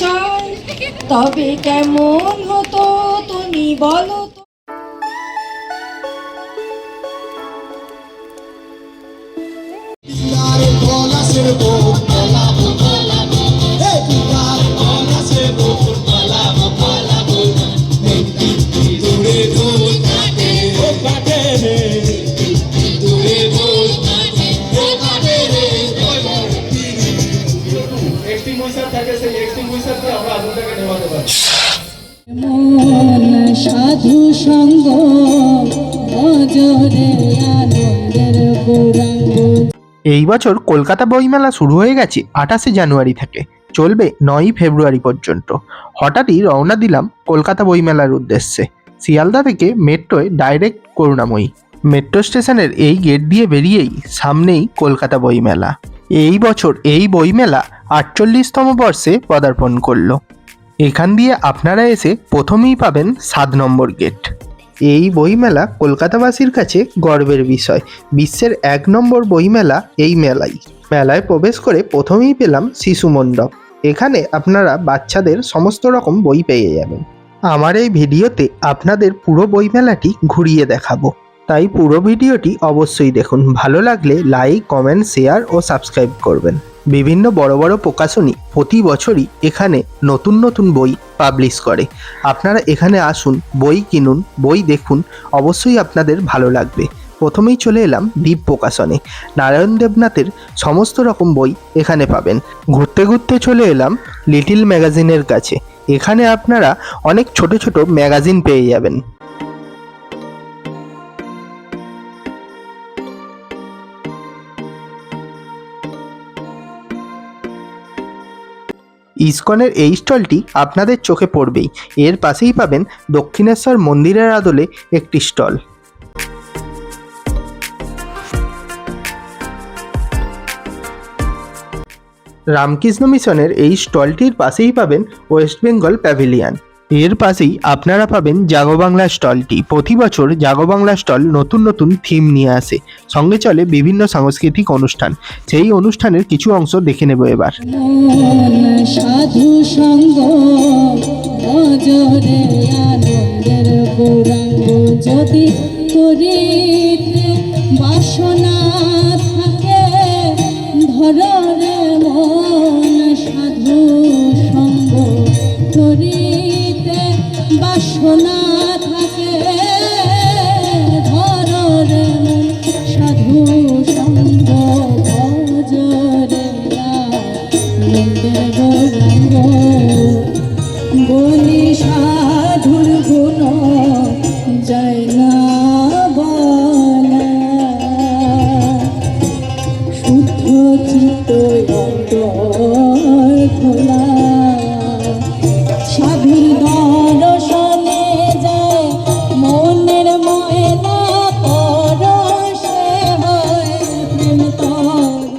বিষয় তবে কেমন হতো তুমি বলো? এই বছর কলকাতা বইমেলা শুরু হয়ে গেছে আঠাশে জানুয়ারি থেকে। চলবে নয়ই ফেব্রুয়ারি পর্যন্ত। হঠাৎই রওনা দিলাম কলকাতা বইমেলার উদ্দেশ্যে। শিয়ালদা থেকে মেট্রোয় ডাইরেক্ট করুণাময়ী। মেট্রো স্টেশনের এই গেট দিয়ে বেরিয়েই সামনেই কলকাতা বইমেলা। এই বছর এই বইমেলা আটচল্লিশতম বর্ষে পদার্পণ করল। এখান দিয়ে আপনারা এসে প্রথমেই পাবেন সাত নম্বর গেট। এই বইমেলা কলকাতাবাসীর কাছে গর্বের বিষয়। বিশ্বের এক নম্বর বইমেলা এই মেলাই। মেলায় প্রবেশ করে প্রথমেই পেলাম শিশু মণ্ডপ। এখানে আপনারা বাচ্চাদের সমস্ত রকম বই পেয়ে যাবেন। আমার এই ভিডিওতে আপনাদের পুরো বইমেলাটি ঘুরিয়ে দেখাবো। তাই পুরো ভিডিওটি অবশ্যই দেখুন। ভালো লাগলে লাইক, কমেন্ট, শেয়ার ও সাবস্ক্রাইব করবেন। বিভিন্ন বড় বড় প্রকাশনী প্রতি বছরই এখানে নতুন নতুন বই পাবলিশ করে। আপনারা এখানে আসুন, বই কিনুন, বই দেখুন, অবশ্যই আপনাদের ভালো লাগবে। প্রথমেই চলে এলাম দ্বীপ প্রকাশনে। নারায়ণ দেবনাথের সমস্ত রকম বই এখানে পাবেন। ঘুরতে ঘুরতে চলে এলাম লিটিল ম্যাগাজিনের কাছে। এখানে আপনারা অনেক ছোট ছোট ম্যাগাজিন পেয়ে যাবেন। ইসকনের এই স্টলটি আপনাদের চোখে পড়বেই। এর পাশেই পাবেন দক্ষিণেশ্বর মন্দিরের আদলে একটি স্টল। রামকৃষ্ণ মিশনের এই স্টলটির পাশেই পাবেন ওয়েস্ট বেঙ্গল প্যাভিলিয়ান। এর পাশেই আপনারা পাবেন জাগো বাংলা স্টলটি। প্রতি বছর জাগো বাংলা স্টল নতুন নতুন থিম নিয়ে আসে। সঙ্গে চলে বিভিন্ন সাংস্কৃতিক অনুষ্ঠান। সেই অনুষ্ঠানের কিছু অংশ দেখে নেব এবার। বাসনা থাকে, ধরে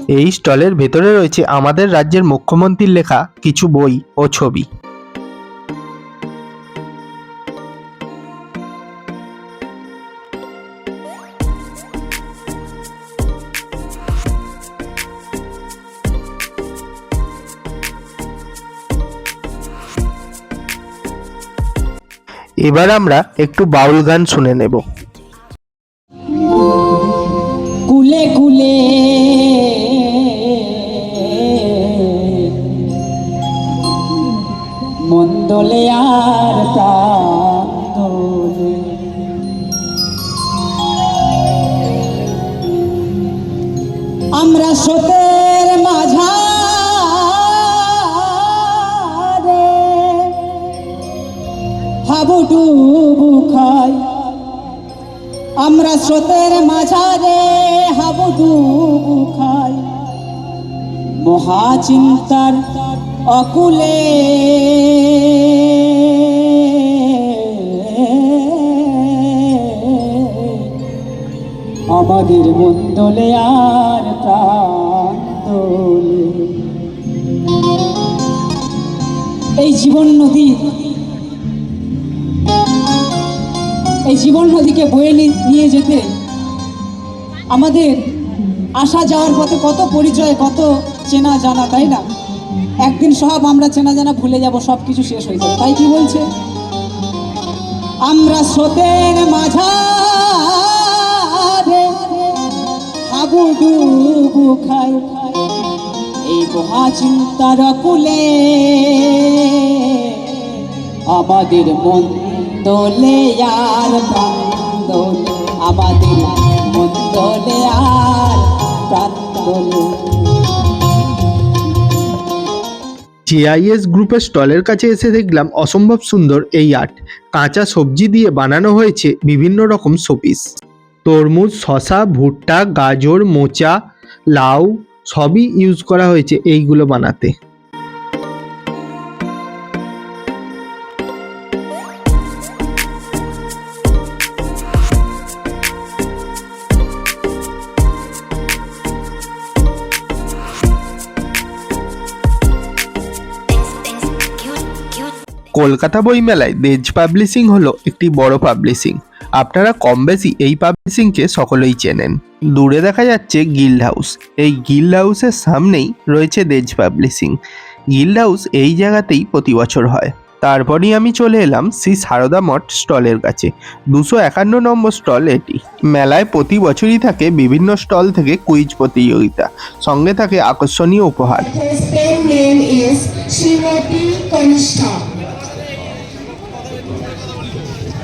এই স্টলের ভেতরে রয়েছে আমাদের রাজ্যের মুখ্যমন্ত্রীর লেখা কিছু বই ও ছবি। এবার আমরা একটু বাউল গান শুনে নেব। কুলে কুলে মন্দলে আর প্রান্তরে আমরা স্রোতের মাঝারে হাবুডুবু খাই। আমরা স্রোতের মাঝারে হাবুডুবু খাই। মহাচিন্তার অকুলে। আমাদের মন্দলে আর এই জীবন নদী, এই জীবন নদীকে বয়ে নিয়ে যেতে আমাদের আসা যাওয়ার পথে কত পরিচয়, কত চেনা জানা, তাই না? একদিন সব আমরা চেনা জানা ভুলে যাব সব কিছু শেষ হয়ে যাবে। তাই কি বলছে? আমরা স্রোতের ডুবু খাই, এই মহা চিন্তার কুলে আমাদের মন দোলে আর আমাদের মন দোলে আর প্রাণ দোলে জেআইএস গ্রুপের স্টলের কাছে এসে দেখলাম অসম্ভব সুন্দর এই আর্ট। কাঁচা সবজি দিয়ে বানানো হয়েছে বিভিন্ন রকম শোপিস। তরমুজ শশা ভুট্টা, গাজর, মোচা, লাউ সবই ইউজ করা হয়েছে এইগুলো বানাতে। কলকাতা বইমেলায় দেজ পাবলিশিং হলো একটি বড় পাবলিশিং আপনারা কম বেশি এই পাবলিশিংকে সকলেই চেনেন। দূরে দেখা যাচ্ছে গিল্ড হাউস এই গিল্ড হাউসের সামনেই রয়েছে দেজ পাবলিশিং গিল্ড হাউস এই জায়গাতেই প্রতি বছর হয়। তারপরই আমি চলে এলাম শ্রী সারদা মঠ স্টলের কাছে। দুশো একান্ন নম্বর স্টল এটি। মেলায় প্রতি বছরই থাকে বিভিন্ন স্টল থেকে কুইজ প্রতিযোগিতা। সঙ্গে থাকে আকর্ষণীয় উপহার।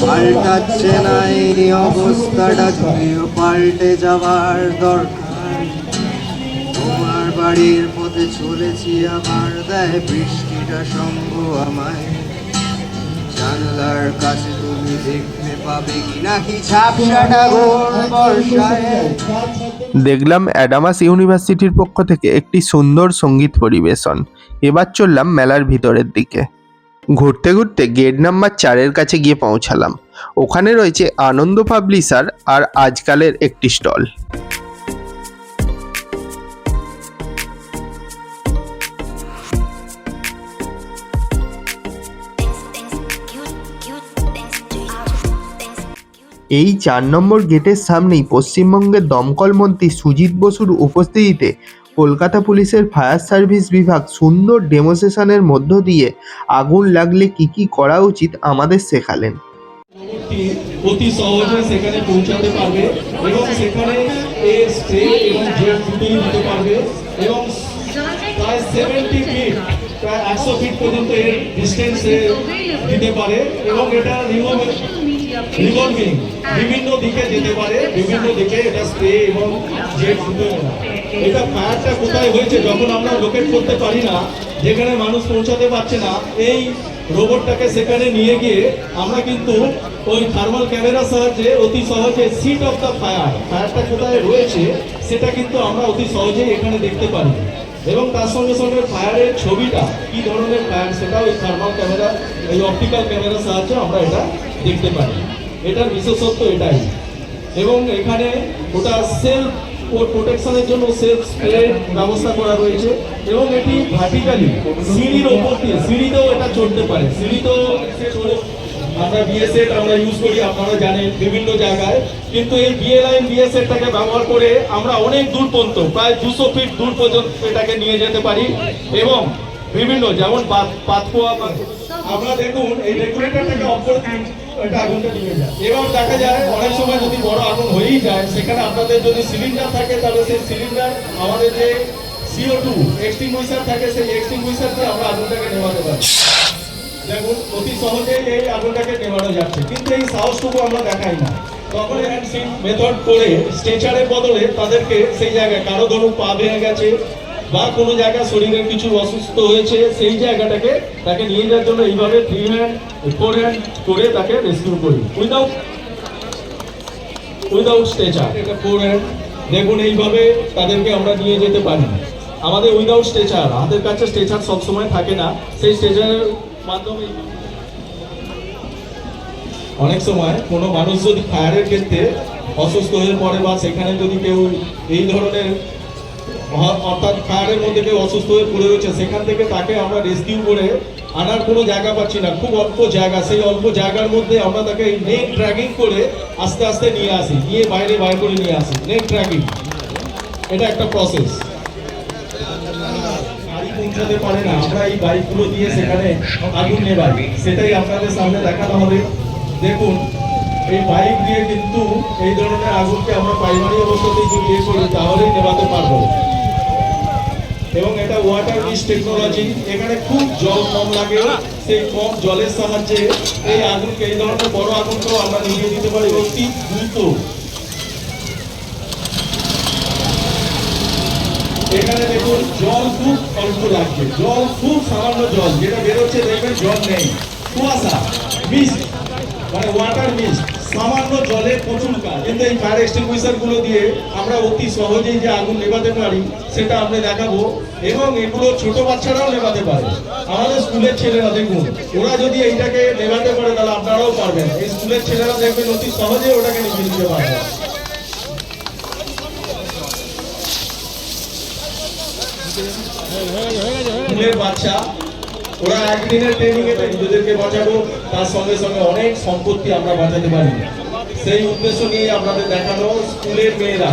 পাল্টাচ্ছে না অবস্থাটা যদিও পাল্টে যাবার দরকার তোমার বাড়ির পথে চলেছি আমার দেয় বৃষ্টিটা সঙ্গ আমায় জানলার কাছে তুমি দেখতে পাবে কি নাকি ঝাপসাটা ঘোর বর্ষায়। দেখলাম অ্যাডামাস ইউনিভার্সিটির পক্ষ থেকে একটি সুন্দর সংগীত পরিবেশন। এবার চললাম মেলার ভিতরের দিকে। ঘুরতে ঘুরতে গেট নাম্বার চারের কাছে গিয়ে পৌঁছালাম। ওখানে রয়েছে আনন্দ পাবলিশার আর আজকালের একটি স্টল। এই চার নম্বর গেটের সামনেই পশ্চিমবঙ্গের দমকল মন্ত্রী সুজিত বসুর উপস্থিতিতে কলকাতা পুলিশের ফায়ার সার্ভিস বিভাগ সুন্দর ডেমোসেশনের মধ্য দিয়ে আগুন লাগলে কি কি করা উচিত আমাদের শেখালেন। অতি সহজে সেখানে পৌঁছাতে পারবে এবং সেখানে এর স্প্রে এবং জেট দুটোই দিতে পারবে এবং প্রায় সেভেন্টি ফিট প্রায় একশো ফিট পর্যন্ত এর ডিস্টেন্স দিতে পারে এবং এটা রিভলভিং বিভিন্ন দিকে যেতে পারে, বিভিন্ন দিকে এটা স্প্রে এবং জেট দুটো এটা ফায়ারটা কোথায় হয়েছে যখন আমরা লোকেট করতে পারি না, যেখানে মানুষ পৌঁছাতে পারছে না, এই রোবটটাকে সেখানে নিয়ে গিয়ে আমরা কিন্তু ওই থার্মাল ক্যামেরার সাহায্যে, অতি সহজে সিট অফ দ্য ফায়ার ফায়ারটা কোথায় রয়েছে, সেটা কিন্তু আমরা অতি সহজেই এখানে দেখতে পারি। এবং তার সঙ্গে সঙ্গে ফায়ারের ছবিটা, কি ধরনের ফায়ার সেটা ওই থার্মাল ক্যামেরা এই অপটিক্যাল ক্যামেরার সাহায্যে আমরা এটা দেখতে পারি। এটার বিশেষত্ব এটাই। এবং এখানে ওটা সেলফ প্রোটেকশনের জন্য সেলফ স্প্রে ব্যবস্থা করা রয়েছে। এবং এটি ভার্টিক্যালি সিঁড়ির ওপর দিয়ে, সিঁড়িতেও এটা চড়তে পারে। সিঁড়িতেও আমরা বিএসএট আমরা ইউজ করি আপনারা জানেন বিভিন্ন জায়গায়। কিন্তু এই বিএলআইন বিএসএটটাকে ব্যবহার করে আমরা অনেক দূর পর্যন্ত প্রায় দুশো ফিট দূর পর্যন্ত এটাকে নিয়ে যেতে পারি। এবং বিভিন্ন যেমন পাত- পাতকুয়া আমরা দেখুন এই রেগুলেটরটাকে দিন, এটা নিয়ে এবার দেখা যায় অনেক সময় যদি বড় আগুন হয়েই যায় সেখানে আপনাদের যদি সিলিন্ডার থাকে তাহলে সেই সিলিন্ডার আমাদের যে সিও টু এক্সটিংগুইশার থাকে সেই এক্সটিংগুইশার দিয়ে আমরা আগুনটাকে নেভাতে পারি। দেখুন অতি সহজেই এই আগুনটাকে নেভানো যাচ্ছে। কিন্তু এই সাহসটুকু আমরা দেখাই না। তখন হ্যান্ড মেথড করে স্ট্রেচারের বদলে তাদেরকে সেই জায়গায় কারও ধরুন পা ভেঙে গেছে বা কোনো জায়গায় শরীরের কিছু অসুস্থ হয়েছে সেই জায়গাটাকে তাকে নিয়ে যাওয়ার জন্য এইভাবে থ্রি হ্যান্ড ফোর হ্যান্ড করে তাকে রেস্কিউ করি উইদাউট উইদাউট স্ট্রেচার এটা ফোর হ্যান্ড দেখুন এইভাবে তাদেরকে আমরা নিয়ে যেতে পারি। আমাদের উইদাউট স্ট্রেচার হাতের কাছে স্ট্রেচার সবসময় থাকে না। সেই স্ট্রেচারের অনেক সময় কোনো মানুষ যদি ফায়ারের ক্ষেত্রে অসুস্থ হয়ে পড়ে বা সেখানে যদি কেউ এই ধরনের অর্থাৎ ফায়ারের মধ্যে কেউ অসুস্থ হয়ে পড়ে রয়েছে, সেখান থেকে তাকে আমরা রেস্কিউ করে আনার কোনো জায়গা পাচ্ছি না। খুব অল্প জায়গা, সেই অল্প জায়গার মধ্যে আমরা তাকে নেট ট্র্যাকিং করে আস্তে আস্তে নিয়ে আসি, নিয়ে বাইরে বাইরে করে নিয়ে আসি। নেট ট্র্যাকিং এটা একটা প্রসেস পৌঁছাতে পারে না আমরা এই বাইকগুলো দিয়ে সেখানে আগুন নেবাই সেটাই আপনাদের সামনে দেখানো হবে। দেখুন, এই বাইক দিয়ে কিন্তু এই ধরনের আগুনকে আমরা প্রাইমারি অবস্থাতেই যদি ইয়ে করি তাহলেই নেভাতে পারব। এবং এটা ওয়াটার মিস টেকনোলজি এখানে খুব জল কম লাগে, সেই কম জলের সাহায্যে এই আগুনকে, এই ধরনের বড় আগুনকেও আমরা নিভিয়ে দিতে পারি। অতি দ্রুত এখানে দেখুন জল অল্প লাগছে জল, খুব সামান্য জল, যেটা বেরোচ্ছে দেখবেন জল নেই। কুয়াশা মিস্ট মানে ওয়াটার মিস্ট সামান্য জলে প্রচুর কাজ। কিন্তু এই ফায়ার এক্সটিংগুইশারগুলো দিয়ে আমরা অতি সহজেই যে আগুন নেভাতে পারি, সেটা আমরা দেখাবো। এবং এগুলো ছোট বাচ্চারাও নেভাতে পারে। আমাদের স্কুলের ছেলেরা দেখুন, ওরা যদি এইটাকে নেভাতে পারে, তাহলে আপনারাও পারবেন। এই স্কুলের ছেলেরা দেখবেন অতি সহজে ওটাকে নিভিয়ে দিতে পারবে ওরা একদিনের ট্রেনিং এ নিজেদেরকে বাঁচাবো, তার সঙ্গে সঙ্গে অনেক সম্পত্তি আমরা বাঁচাতে পারি। সেই উদ্দেশ্য নিয়ে আপনাদের দেখানো স্কুলের মেয়েরা।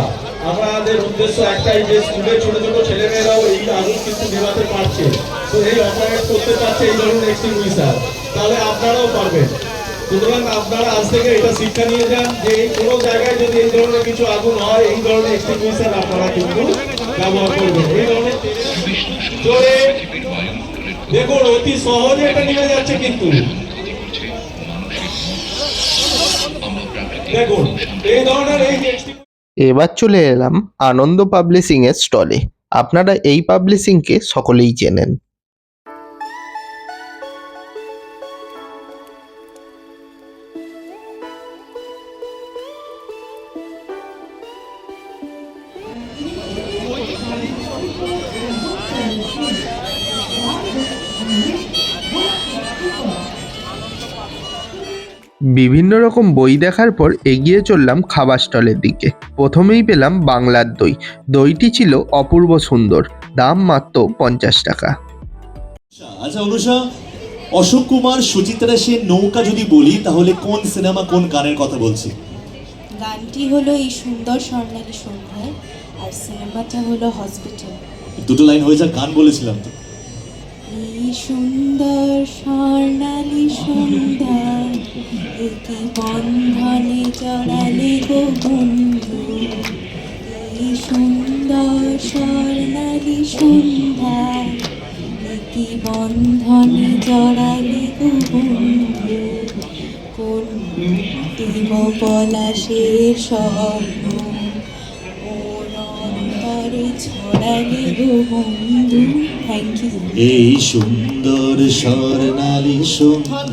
আমাদের উদ্দেশ্য একটাই যে স্কুলের ছোট ছোট ছেলে মেয়েরাও এই আগুন কিন্তু নেভাতে পারছে। তো এই অপারেট করতে পারছে এই ধরনের এক্সটিংগুইশার তাহলে আপনারাও পারবেন। সুতরাং আপনারা আজ থেকে এটা শিক্ষা নিয়ে যান যে কোনো জায়গায় যদি এই ধরনের কিছু আগুন হয়, এই ধরনের এক্সটিংগুইশার আপনারা কিন্তু ব্যবহার করবেন। এই ধরনের দেখুন, অতি সহজে এটা নিয়ে যাচ্ছে কিন্তু। এবার চলে এলাম আনন্দ পাবলিশিং এর স্টলে। আপনারা এই পাবলিশিংকে সকলেই চেনেন। বিভিন্ন রকম বই দেখার পর এগিয়ে চললাম খাবার স্টলের দিকে। প্রথমেই পেলাম বাংলার দই। দইটি ছিল অপূর্ব সুন্দর। দাম মাত্র পঞ্চাশ টাকা। আচ্ছা অনুষা অশোক কুমার সুচিত্রা সেন নৌকা যদি বলি তাহলে কোন সিনেমা কোন গানের কথা বলছি? গানটি হলো এই সুন্দর স্বর্ণালী সন্ধ্যায় আর সিনেমাটা হলো হসপিটাল। দুটো লাইন হয়ে যাক গান বলেছিলাম তো। এই সুন্দর স্বর্ণালী সন্ধ্যায় একই বন্ধনে জড়ালে গো এই সুন্দর স্বর্ণালী সন্ধ্যায় একই বন্ধনে জড়ালে গো বন্ধু। কোন দেব পলাশের স্বপ্ন ওর অন্তরে ছড়ালে এই সুন্দর স্বর্ণালী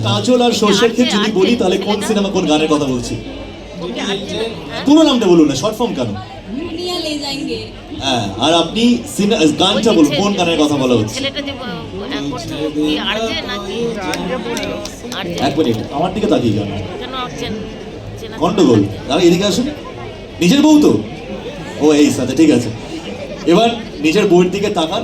কাজল আর সর্ষের ক্ষেত্রে যদি বলি, তাহলে কোন সিনেমা কোন গানের কথা বলছি? পুরো নামটা বলুন না শর্ট ফর্ম কেন? হ্যাঁ আর আপনি গানটা বলুন, কোন গানের কথা বলা হচ্ছে? এক মিনিট, আমার দিকে তাকিয়ে চেন- গন্ডগোল। এদিকে আসুন। নিজের বউ তো? ও, এই সাথে, ঠিক আছে। এবার নিজের বইয়ের দিকে তাকান।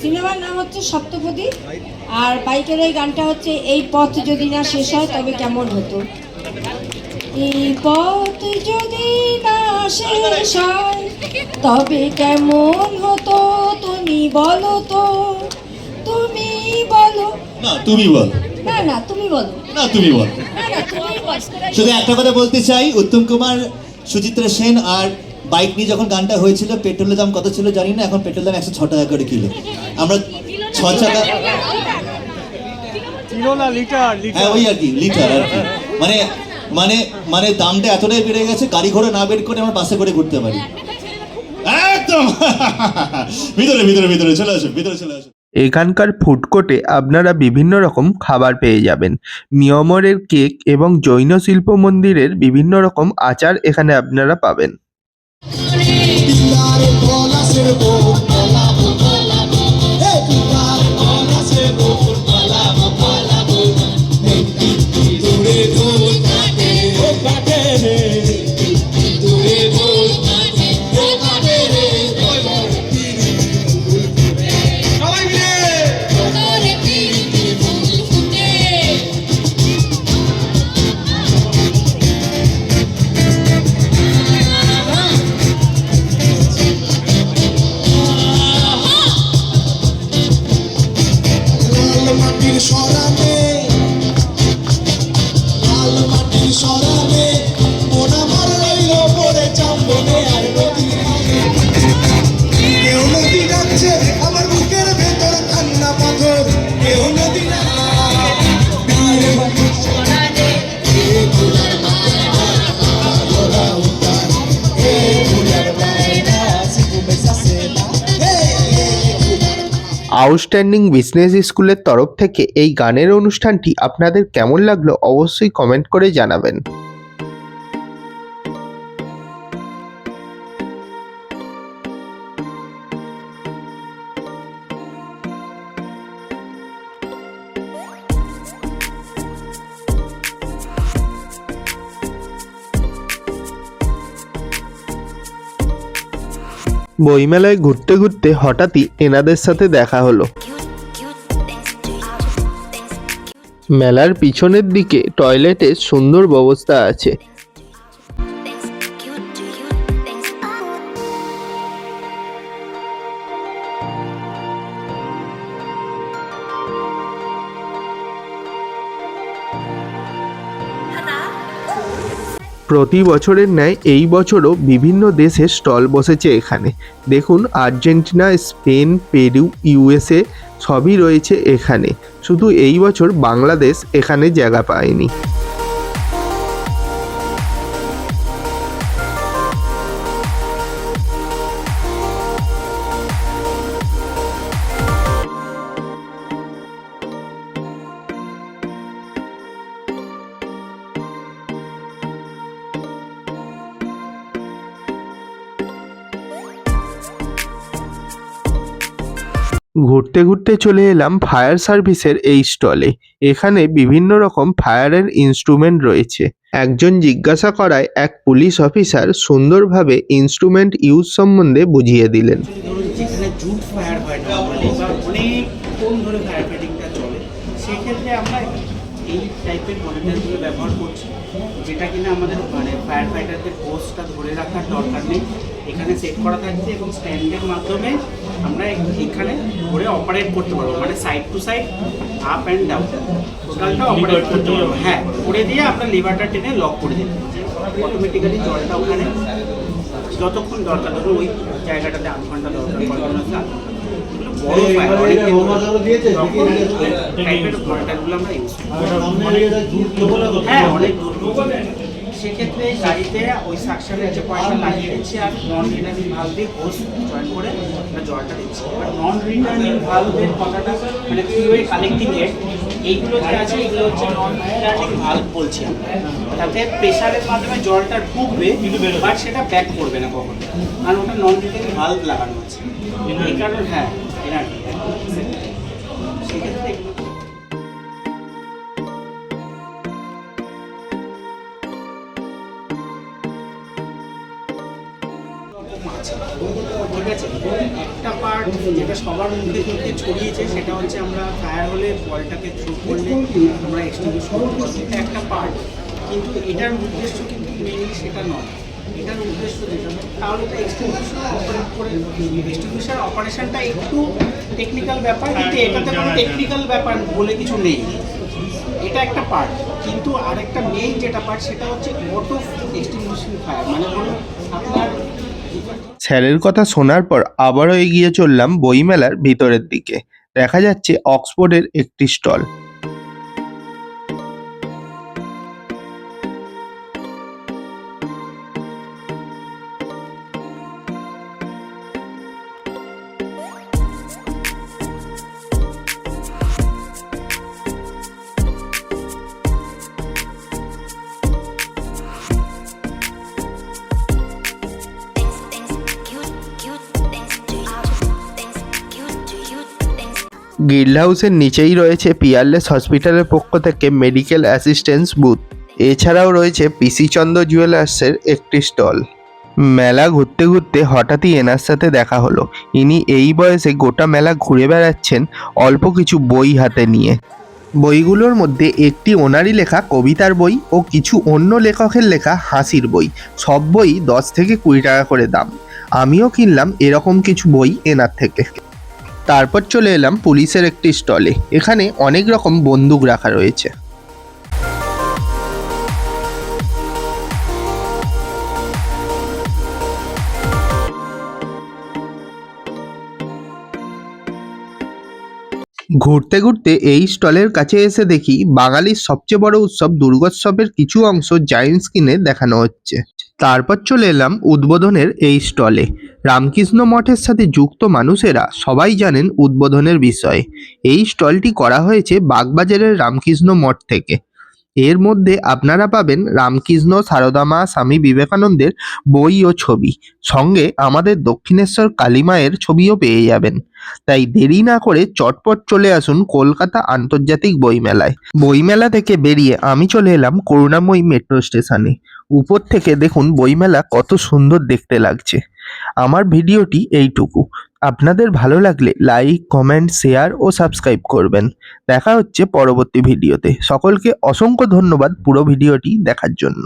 সিনেমার নাম হচ্ছে সপ্তপদী আর বাইকের এই গানটা হচ্ছে এই পথ যদি না শেষ হয় তবে কেমন হতো? এই পথ যদি না শেষ হয় তবে কেমন হতো? তুমি বলো তো তুমি বলো। না তুমি বল। না না তুমি বলো। না তুমি বল। না না তুমি বলো। শুধু একটা কথা বলতে চাই উত্তম কুমার সুচিত্রা সেন আর বাইক নিয়ে যখন গানটা হয়েছিল পেট্রোলের দাম কত ছিল জানি না এখন পেট্রোল দাম একশো ছ টাকা করে কিলো। আমরা ছ টাকা হ্যাঁ ওই আর কি লিটার আর কি। মানে মানে মানে দামটা এতটাই বেড়ে গেছে গাড়ি ঘোড়া না বের করে আমরা বাসে করে ঘুরতে পারি। একদম ভিতরে ভিতরে ভিতরে চলে আসুন ভিতরে চলে আসুন এখানকার ফুড কোর্টে আপনারা বিভিন্ন রকম খাবার পেয়ে যাবেন। মিয়মরের কেক এবং জৈন শিল্প মন্দিরের বিভিন্ন রকম আচার এখানে আপনারা পাবেন। Ele chora mesmo. Outstanding business স্কুলের তরফ থেকে এই গানের অনুষ্ঠানটি আপনাদের কেমন লাগল অবশ্যই কমেন্ট করে জানাবেন। বইমেলায় ঘুরতে ঘুরতে হঠাৎই এনাদের সাথে দেখা হলো। মেলার পিছনের দিকে টয়লেটের সুন্দর ব্যবস্থা আছে। প্রতি বছরের ন্যায় এই বছরও বিভিন্ন দেশে স্টল বসেছে এখানে। দেখুন, আর্জেন্টিনা, স্পেন, পেরু, ইউএসএ সবই রয়েছে এখানে। শুধু এই বছর বাংলাদেশ এখানে জায়গা পায়নি। ঘুরতে ঘুরতে চলে এলাম ফায়ার সার্ভিসের এই স্টলে এখানে বিভিন্ন রকম ফায়ারের ইনস্ট্রুমেন্ট রয়েছে। একজন জিজ্ঞাসা করায় এক পুলিশ অফিসার সুন্দরভাবে ইনস্ট্রুমেন্ট ইউজ সম্বন্ধে বুঝিয়ে দিলেন। যেটা কিনা আমাদের মানে ফায়ার ফাইটারদের পোস্টটা ধরে রাখার দরকার নেই। এখানে সেট করা থাকছে এবং স্ট্যান্ডের মাধ্যমে আমরা এখানে ধরে অপারেট করতে পারব। মানে side to side up and down টোটালটা অপারেট করতে পারব। হ্যাঁ করে দিয়ে আমরা লিভারটা টেনে লক করে দিই অটোমেটিক্যালি জলটা ওখানে যতক্ষণ দরকার ধরুন ওই জায়গাটাতে আধ ঘণ্টা দরকার ঘণ্টা বড় অনেক দিন ধরে। তখন এই টাইপের আমরা ইউজ হ্যাঁ অনেক দূর। সেক্ষেত্রে গাড়িতে ওই সাকশনের যে পয়েন্টটা লাগিয়ে দিচ্ছি আর নন রিটার্নিং ভাল্ব দিয়ে হোস জয়েন করে আমরা জলটা দিচ্ছি। এবার নন রিটার্নিং ভাল্বের কথাটা মানে ফিউয়েল কালেক্টিং এর এইগুলো যে আছে, এগুলো হচ্ছে নন রিটার্নিং ভাল্ব বলছি আমরা। তাতে প্রেশারের মাধ্যমে জলটা ঢুকবে বাট সেটা ব্যাক করবে না কখনো। আর ওটা নন রিটার্নিং ভাল্ব লাগানো আছে। এই কারণে হ্যাঁ এনার্জি সেক্ষেত্রে এগুলো ঠিক আছে? একটা পার্ট যেটা সবার মুখে মুখে ছড়িয়েছে, সেটা হচ্ছে আমরা ফায়ার হলে বলটাকে থ্রু করলে আমরা এক্সটিংগুইশ করতে এটা একটা পার্ট কিন্তু এটার উদ্দেশ্য কিন্তু মেইনলি সেটা নয়। এটার উদ্দেশ্য যেটা তাহলে এটা এক্সটিংগুইশার অপারেট করে এক্সটিংগুইশার অপারেশনটা একটু টেকনিক্যাল ব্যাপার, কিন্তু এটাতে কোনো টেকনিক্যাল ব্যাপার বলে কিছু নেই। এটা একটা পার্ট কিন্তু আরেকটা মেইন যেটা পার্ট সেটা হচ্ছে অটো এক্সটিংগুইশিং ফায়ার মানে ধরুন আপনার স্যারের কথা শোনার পর আবারও এগিয়ে চললাম বইমেলার ভিতরের দিকে। দেখা যাচ্ছে অক্সফোর্ডের একটি স্টল। গিল্ড হাউসের নিচেই রয়েছে পিয়ারলেস হসপিটালের পক্ষ থেকে মেডিকেল অ্যাসিস্ট্যান্স বুথ এছাড়াও রয়েছে পিসি চন্দ্র জুয়েলার্সের একটি স্টল মেলা ঘুরতে ঘুরতে হঠাৎই এনার সাথে দেখা হলো। ইনি এই বয়সে গোটা মেলা ঘুরে বেড়াচ্ছেন অল্প কিছু বই হাতে নিয়ে। বইগুলোর মধ্যে একটি ওনারই লেখা কবিতার বই ও কিছু অন্য লেখকের লেখা হাসির বই। সব বই দশ থেকে কুড়ি টাকা করে দাম। আমিও কিনলাম এরকম কিছু বই এনার থেকে। তারপর চলে এলাম পুলিশের একটি স্টলে। এখানে অনেক রকম বন্দুক রাখা রয়েছে। ঘুরতে ঘুরতে এই স্টলের কাছে এসে দেখি বাঙালির সবচেয়ে বড় উৎসব দুর্গোৎসবের কিছু অংশ জায়েন্ট স্ক্রিনে দেখানো হচ্ছে। তারপর চলে এলাম উদ্বোধনের এই স্টলে। রামকৃষ্ণ মঠের সাথে যুক্ত মানুষেরা সবাই জানেন উদ্বোধনের বিষয়ে। এই স্টলটি করা হয়েছে বাগবাজারের রামকৃষ্ণ মঠ থেকে। এর মধ্যে আপনারা পাবেন রামকৃষ্ণ সারদা মা স্বামী বিবেকানন্দের বই ও ছবি। সঙ্গে আমাদের দক্ষিণেশ্বর কালীমায়ের ছবিও পেয়ে যাবেন। তাই দেরি না করে চটপট চলে আসুন কলকাতা আন্তর্জাতিক বইমেলায়। বইমেলা থেকে বেরিয়ে আমি চলে এলাম করুণাময়ী মেট্রো স্টেশনে। উপর থেকে দেখুন বইমেলা কত সুন্দর দেখতে লাগছে। আমার ভিডিওটি এইটুকু। আপনাদের ভালো লাগলে লাইক, কমেন্ট, শেয়ার ও সাবস্ক্রাইব করবেন। দেখা হচ্ছে পরবর্তী ভিডিওতে। সকলকে অসংখ্য ধন্যবাদ পুরো ভিডিওটি দেখার জন্য।